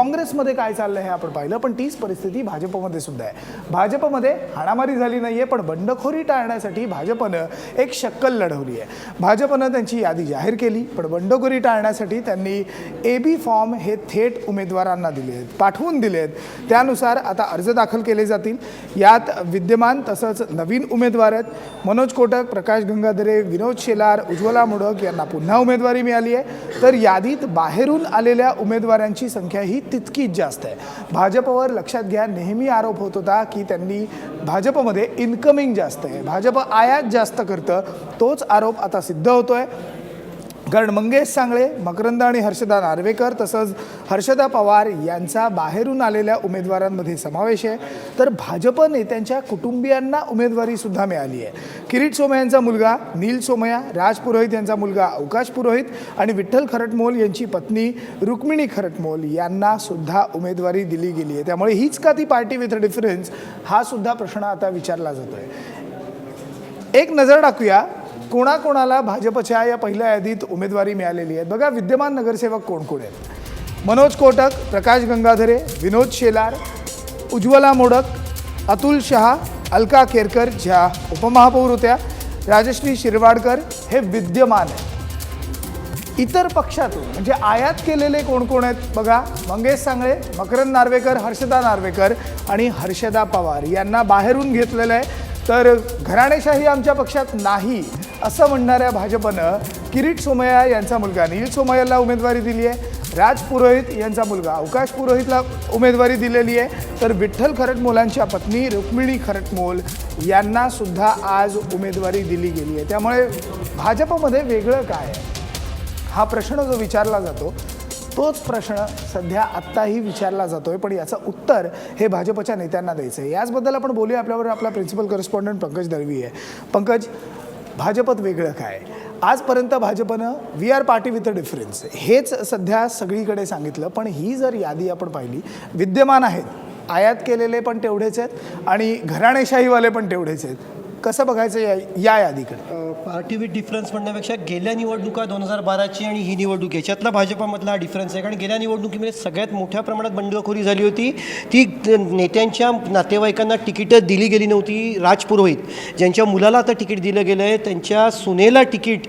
काँग्रेसमध्ये काय चाललं हे आपण पाहिलं पण तीच परिस्थिती भाजपमध्ये सुद्धा आहे. भाजपमध्ये हाणामारी झाली नाहीये पण बंडखोरी टाळण्यासाठी भाजपनं एक शक्कल लढवली आहे भाजपनं त्यांची यादी जाहीर केली पण बंडखोरी टाळण्यासाठी त्यांनी ए बी फॉर्म हे थेट उमेदवारांना दिले आहेत पाठवून दिले आहेत त्यानुसार आता अर्ज दाखल केले जातील. यात विद्यमान तसंच नवीन उमेदवार आहेत. मनोज कोटक प्रकाश गंगाधरे विनोद शेलार उज्ज्वला मोडक यांना पुन्हा उमेदवारी मिळाली आहे तर यादीत बाहेरून आलेल्या उमेदवारांची संख्या ही तितकीच जास्त आहे. भाजपवर लक्षात घ्या नेहमी आरोप होत होता की त्यांनी भाजपमध्ये इन्कमिंग जास्त आहे. भाजप आयात जास्त करतं तोच आरोप आता सिद्ध होतो आहे कारण मंगेश सांगळे मकरंद आणि हर्षदा नार्वेकर तसंच हर्षदा पवार यांचा बाहेरून आलेल्या उमेदवारांमध्ये समावेश आहे. तर भाजप नेत्यांच्या कुटुंबियांना उमेदवारीसुद्धा मिळाली आहे. किरीट सोमयांचा मुलगा नील सोमया राज पुरोहित यांचा मुलगा अवकाश पुरोहित आणि विठ्ठल खरटमोल यांची पत्नी रुक्मिणी खरटमोल यांना सुद्धा उमेदवारी दिली गेली आहे. त्यामुळे हीच का ती पार्टी विथ डिफरन्स हा सुद्धा प्रश्न आता विचारला जातोय. एक नजर टाकूया. कोणाकोणाला भाजपच्या या पहिल्या यादीत उमेदवारी मिळालेली आहे बघा विद्यमान नगरसेवक कोण कोण आहेत? मनोज कोटक प्रकाश गंगाधरे विनोद शेलार उज्ज्वला मोडक अतुल शहा अलका केरकर ज्या उपमहापौर होत्या राजश्री शिरवाडकर हे विद्यमान आहेत. इतर पक्षातून म्हणजे आयात केलेले कोण कोण आहेत? बघा मंगेश सांगळे मकरंद नार्वेकर हर्षदा नार्वेकर आणि हर्षदा पवार यांना बाहेरून घेतलेलं आहे. तर घराणेशाही आमच्या पक्षात नाही. असं म्हणणाऱ्या भाजपनं किरीट सोमय्या यांचा मुलगा नील सोमय्याला उमेदवारी दिली आहे. राज पुरोहित यांचा मुलगा अवकाश पुरोहितला उमेदवारी दिलेली आहे. तर विठ्ठल खरटमोलांच्या पत्नी रुक्मिणी खरटमोल यांना सुद्धा आज उमेदवारी दिली गेली आहे. त्यामुळे भाजपमध्ये वेगळं काय आहे? हा प्रश्न जो विचारला जातो तोच प्रश्न सध्या आत्ताही विचारला जातोय. पण याचं उत्तर हे भाजपच्या नेत्यांना द्यायचं आहे याचबद्दल आपण बोलूया. आपल्यावर आपला प्रिन्सिपल करस्पॉन्डंट पंकज दळवी आहे. पंकज भाजपत वेगळं काय? आजपर्यंत भाजपनं we are party with a difference. हेच सध्या सगळीकडे सांगितलं पण ही जर यादी आपण पाहिली विद्यमान आहेत. आयात केलेले पण तेवढेच आहेत आणि घराणेशाहीवाले पण तेवढेच आहेत. कसं बघायचं या या यादीकडे? पार्टी विथ डिफरन्स म्हणण्यापेक्षा गेल्या निवडणुका दोन हजार बाराची आणि ही निवडणूक याच्यातला भाजपामधला हा डिफरन्स आहे. कारण गेल्या निवडणुकीमध्ये सगळ्यात मोठ्या प्रमाणात बंडखोरी झाली होती. ती नेत्यांच्या नातेवाईकांना तिकीटं दिली गेली नव्हती. राज पुरोहित ज्यांच्या मुलाला आता तिकीट दिलं गेलं आहे त्यांच्या सुनेला तिकीट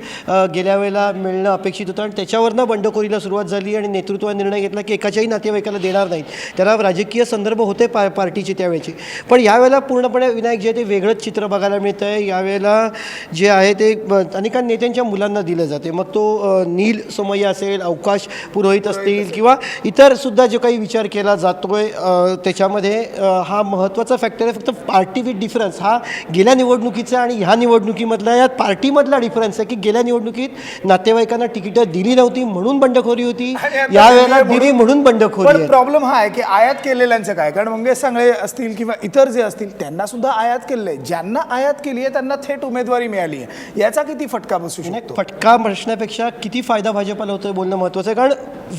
गेल्या वेळेला मिळणं अपेक्षित होतं. आणि त्याच्यावरनं बंडखोरीला सुरुवात झाली आणि नेतृत्वाने निर्णय घेतला की एकाच्याही नातेवाईकाला देणार नाहीत. त्याला राजकीय संदर्भ होते पा पार्टीचे त्यावेळेचे. पण यावेळेला पूर्णपणे विनायक जे ते वेगळंच चित्र बघायला मिळतं आहे. यावेळेला जे आहे ते अनेक नेत्यांच्या मुलांना दिलं जाते. मग तो नील सोमय्या असेल अवकाश पुरोहित असतील किंवा इतर सुद्धा जो काही विचार केला जातोय त्याच्यामध्ये हा महत्त्वाचा फॅक्टर आहे. फक्त पार्टी विथ डिफरन्स हा गेल्या निवडणुकीचा आणि ह्या निवडणुकीमधला या पार्टीमधला डिफरन्स आहे की गेल्या निवडणुकीत नातेवाईकांना तिकीटं दिली नव्हती म्हणून बंडखोरी होती. यावेळेला दिली म्हणून बंडखोरी प्रॉब्लेम हा आहे की आयात केलेल्यांचं काय? कारण मंगेश सांगळे असतील किंवा इतर जे असतील त्यांना सुद्धा आयात केलेलं आहे. ज्यांना आयात केली आहे त्यांना थेट उमेदवारी मिळाली आहे याचा किती फटका बसू शकतो फटका प्रश्नापेक्षा किती फायदा भाजपाला होतोय बोलणं महत्त्वाचं आहे कारण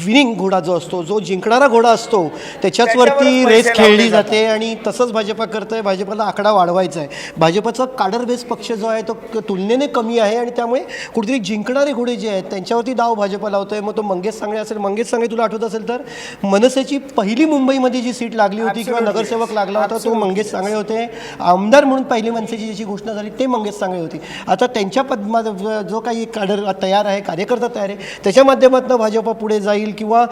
विनिंग घोडा जो असतो जो जिंकणारा घोडा असतो त्याच्याच त्याच्यावरच वरती पैसे रेस खेळली. जाते आणि तसंच भाजपा करतंय भाजपाला आकडा वाढवायचा आहे भाजपचा काडर बेस पक्ष जो आहे तो तुलनेने कमी आहे आणि त्यामुळे कुठेतरी जिंकणारे घोडे जे आहेत त्यांच्यावरती डाव भाजपा लावतोय मग तो मंगेश सांगळे असेल मंगेश सांगळे तुला आठवत असेल तर मनसेची पहिली मुंबईमध्ये जी सीट लागली होती किंवा. नगरसेवक लागला होता तो. मंगेश सांगळे होते आमदार म्हणून पहिली मनसेची ज्याची घोषणा झाली ते मंगेश सांगळे होती. आता त्यांच्या पद्मा जो काही काडर तयार आहे कार्यकर्ता तयार आहे त्याच्या माध्यमातून भाजपा पुढे जाईल किंवा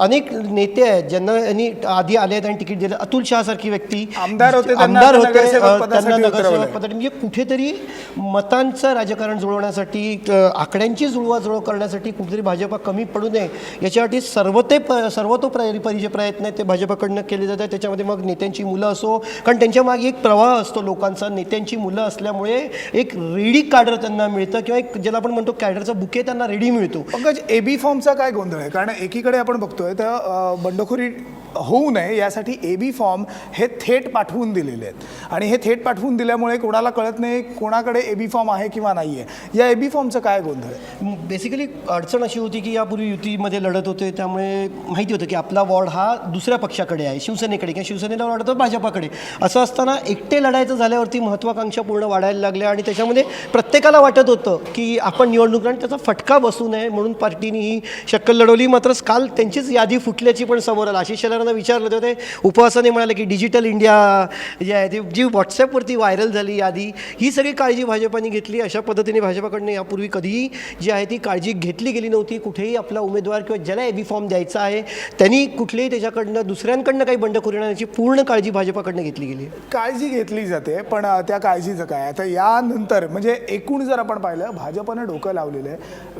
अनेक नेते आहेत ज्यांना यांनी आधी आले आहेत आणि तिकीट दिलं. अतुल शहा सारखी व्यक्ती आमदार होते, आमदार होते त्यांना उतरवलंय. नगरसेवक पदासाठी. म्हणजे कुठेतरी मतांचं राजकारण जुळवण्यासाठी आकड्यांची जुळवाजुळव करण्यासाठी कुठेतरी भाजपा कमी पडू नये याच्यासाठी सर्व ते सर्वतोपरी परी जे प्रयत्न आहेत ते भाजपाकडनं केले जात आहेत त्याच्यामध्ये मग नेत्यांची मुलं असो कारण त्यांच्या मागे एक प्रवाह असतो लोकांचा नेत्यांची मुलं असल्यामुळे एक रेडी काडर त्यांना मिळतं किंवा एक ज्याला आपण म्हणतो कॅडरचा बुके त्यांना रेडी मिळतो. पंकज एबी फॉर्मचा काय गोंधळ आहे? कारण एकीकडे आपण बघतोय तर बंडखोरी होऊ नये यासाठी ए बी फॉर्म हे थेट पाठवून दिलेले आहेत. आणि हे थेट पाठवून दिल्यामुळे कोणाला कळत नाही कोणाकडे ए बी फॉर्म आहे किंवा नाही आहे या ए बी फॉर्मचं काय गोंधळ आहे? बेसिकली अडचण अशी होती की यापूर्वी युतीमध्ये लढत होते त्यामुळे माहिती होतं की आपला वॉर्ड हा दुसऱ्या पक्षाकडे आहे शिवसेनेकडे. किंवा शिवसेनेला वाढतो भाजपाकडे. असं असताना एकटे लढायचं झाल्यावरती महत्त्वाकांक्षा पूर्ण वाढायला लागल्या आणि त्याच्यामध्ये प्रत्येकाला वाटत होतं की आपण निवडणूक आणि त्याचा फटका बसू नये म्हणून पार्टीने ही शक्कल लढवली. मात्र काल त्यांचीच यादी फुटल्याची पण समोर आला. आशिष त्यांना विचारलं तेव्हा ते उपवासाने म्हणाले की डिजिटल इंडिया जी आहे ती जी व्हॉट्सॲपवरती व्हायरल झाली यादी ही सगळी काळजी भाजपाने घेतली. अशा पद्धतीने भाजपाकडनं यापूर्वी कधीही जी आहे ती काळजी घेतली गेली नव्हती. कुठेही आपला उमेदवार किंवा ज्याला एबी फॉर्म द्यायचा आहे त्यांनी कुठलेही त्याच्याकडनं दुसऱ्यांकडनं काही बंडखोरी येण्याची पूर्ण काळजी भाजपाकडनं घेतली गेली. काळजी घेतली जाते पण त्या काळजीचं काय? आता यानंतर म्हणजे एकूण जर आपण पाहिलं भाजपनं डोकं लावलेलं आहे.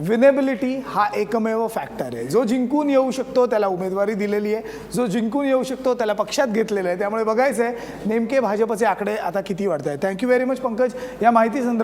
विनेबिलिटी हा एकमेव फॅक्टर आहे. जो जिंकून येऊ शकतो त्याला उमेदवारी दिलेली आहे. जो जिंकून येऊ शकतो त्याला पक्षात घेतलेलं आहे. त्यामुळे बघायचं आहे नेमके भाजपचे आकडे आता किती वाढत आहेत थँक्यू व्हेरी मच पंकज. या माहिती संदर्भात